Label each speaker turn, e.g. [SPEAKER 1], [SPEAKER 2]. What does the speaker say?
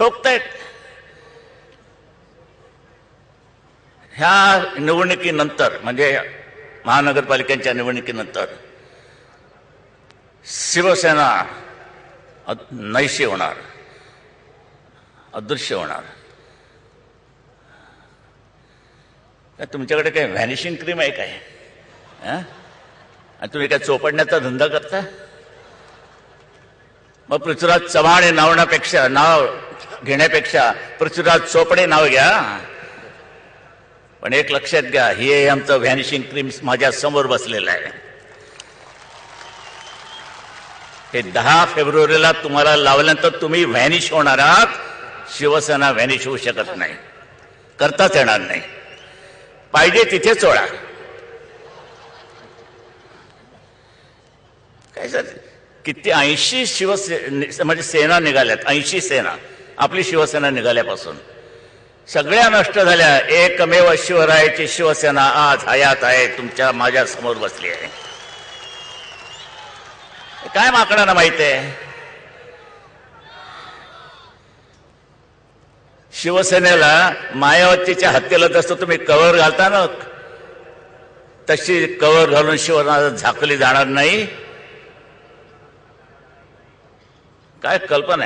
[SPEAKER 1] ठोकतायत. ह्या निवडणुकीनंतर म्हणजे महानगरपालिकेच्या निवडणुकीनंतर शिवसेना नैशी होणार अदृश्य होणार. काय तुमच्याकडे काय व्हॅनिशिंग क्रीम आहे काय? आणि तुम्ही काय चोपडण्याचा धंदा करता? मग पृथ्वीराज चव्हाण हे नावण्यापेक्षा नाव घेण्यापेक्षा पृथ्वीराज चोपडे नाव घ्या. पण एक लक्षात घ्या हे आमचं व्हॅनिशिंग क्रीम माझ्यासमोर बसलेलं आहे. हे दहा फेब्रुवारीला तुम्हाला लावल्यानंतर तुम्ही व्हॅनिश होणार आहात. शिवसेना व्हॅनिश होऊ शकत नाही. करताच येणार नाही. पाहिजे तिथे चोळा काय सर किती ऐंशी शिवसे म्हणजे सेना निघाल्यात ऐंशी सेना. आपली शिवसेना निघाल्यापासून. सगळ्या नष्ट झाल्या. एकमेव शिवरायाची शिवसेना आज हयात आहे. तुमच्या माझ्यासमोर बसली आहे. काय माकडांना माहीत आहे? शिवसेनेला मायावतीच्या हत्येला जसं तुम्ही कवर घालता ना तशी कवर घालून शिवसेना झाकली जाणार नाही. काय कल्पना आहे?